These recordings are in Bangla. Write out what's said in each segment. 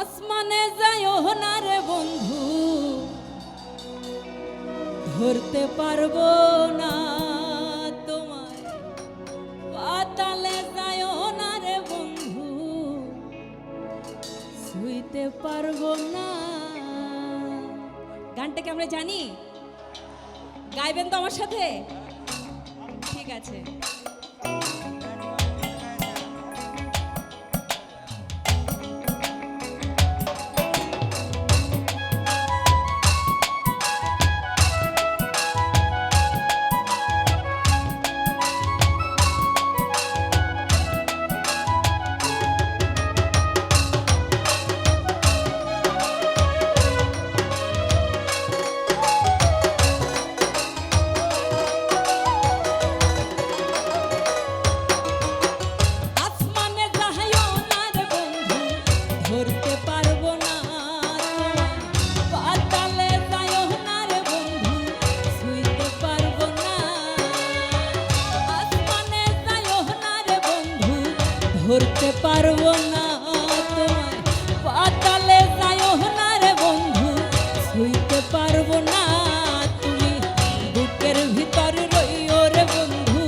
আসমানে যাইও না রে বন্ধু। ধরতে পারব না তোমার পাতালে যাইও না রে বন্ধু। শুইতে পারব না। গানটাকে আমরা জানি? গাইবেন তো আমার সাথে? ঠিক আছে। ধরতে পারব না না রে বন্ধু, ছুঁইতে পারব না তুমি। বুকের ভিতর রইও রে বন্ধু,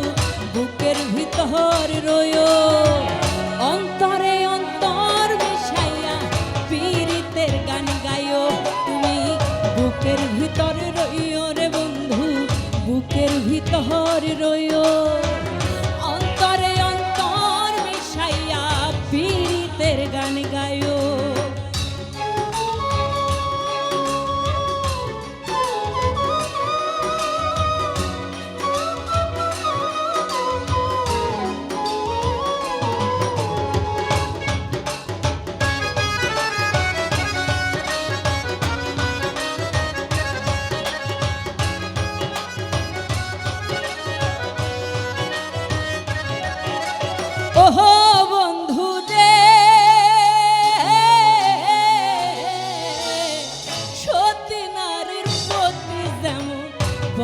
বুকের ভিতর রইও। অন্তরে অন্তর মিশাইয়া গান তুমি। বুকের ভিতর রইও রে বন্ধু, বুকের ভিতর রইও।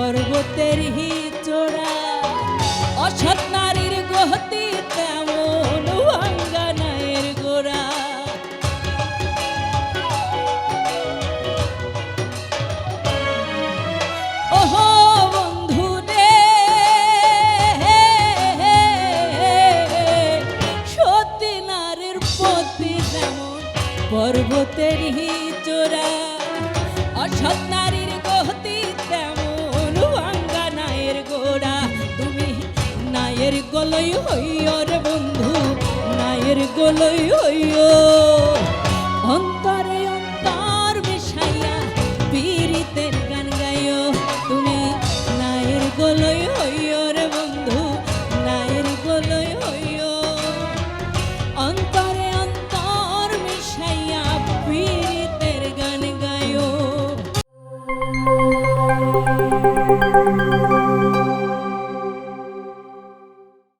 পর্বতের হি চোরা অসৎ নারীর গতি তেমন ভাঙ্গানায়ের গোড়া। ওহো বন্ধু রে, সতী নারীর পতি যেমন পর্বতের হি চোরা অসৎ গোলই হইয় রে বন্ধু নায়ের গোলই হইয়